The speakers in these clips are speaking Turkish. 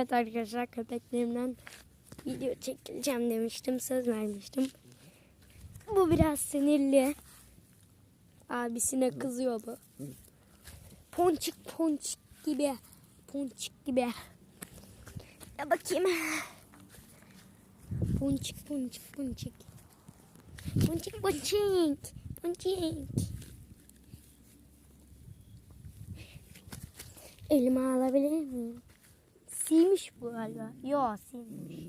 Evet arkadaşlar köpeklerimden video çekileceğim demiştim. Söz vermiştim. Bu biraz sinirli. Abisine kızıyor bu. Ponçik ponçik gibi. Ponçik gibi. Ya bakayım. Ponçik ponçik ponçik. Ponçik ponçik. Ponçik. Elime alabilir miyim? Siymiş bu galiba. Yo siymiş.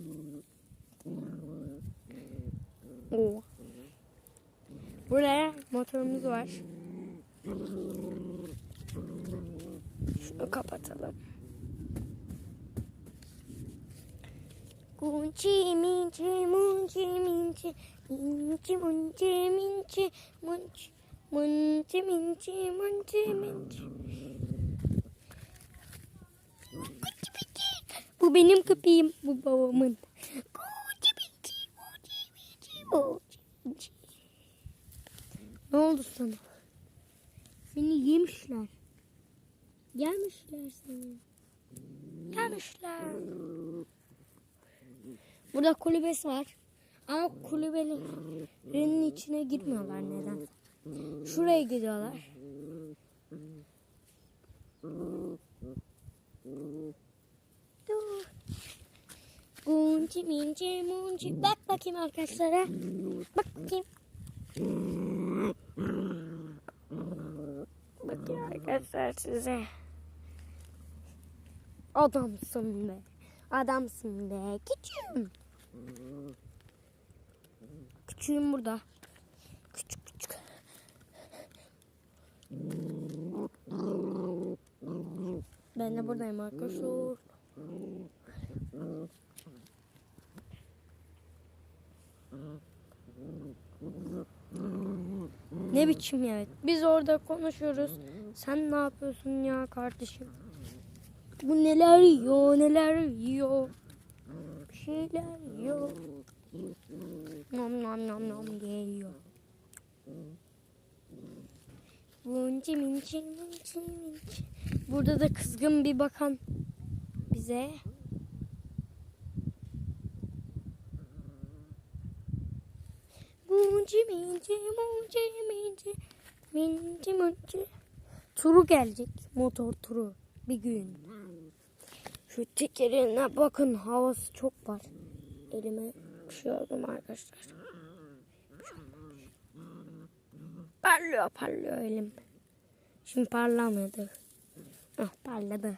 Oo. Buraya motorumuz var. Şunu kapatalım. Kunci minci munci minci minci munci minci munci munci minci munci minci Benim köpeğim, bu babamın. Ne oldu sana? Seni yemişler. Gelmişler seni. Gelmişler. Burada kulübesi var. Ama kulübelerin içine girmiyorlar neden? Şuraya gidiyorlar. Munci minci munci. Bak bakayım arkadaşlara. Bak bakayım. Bakın arkadaşlar size. Adamsın be. Adamsın be. Küçüğüm. Küçüğüm burada. Küçük küçük. Ben de buradayım arkadaşlar. Ne biçim ya? Biz orada konuşuyoruz. Sen ne yapıyorsun ya kardeşim? Bu neler yiyor, neler yiyor. Bir şeyler yiyor. Nom nom nom nom yiyor. Bunci minci minci minci. Burada da kızgın bir bakan bize. Munci minci munci minci minci munci. Turu gelecek motor turu bir gün. Şu tekerine bakın havası çok var. Elime düşüyordum arkadaşlar. Parlıyor parlıyor elim. Şimdi parlamıyordu. Ah parladı.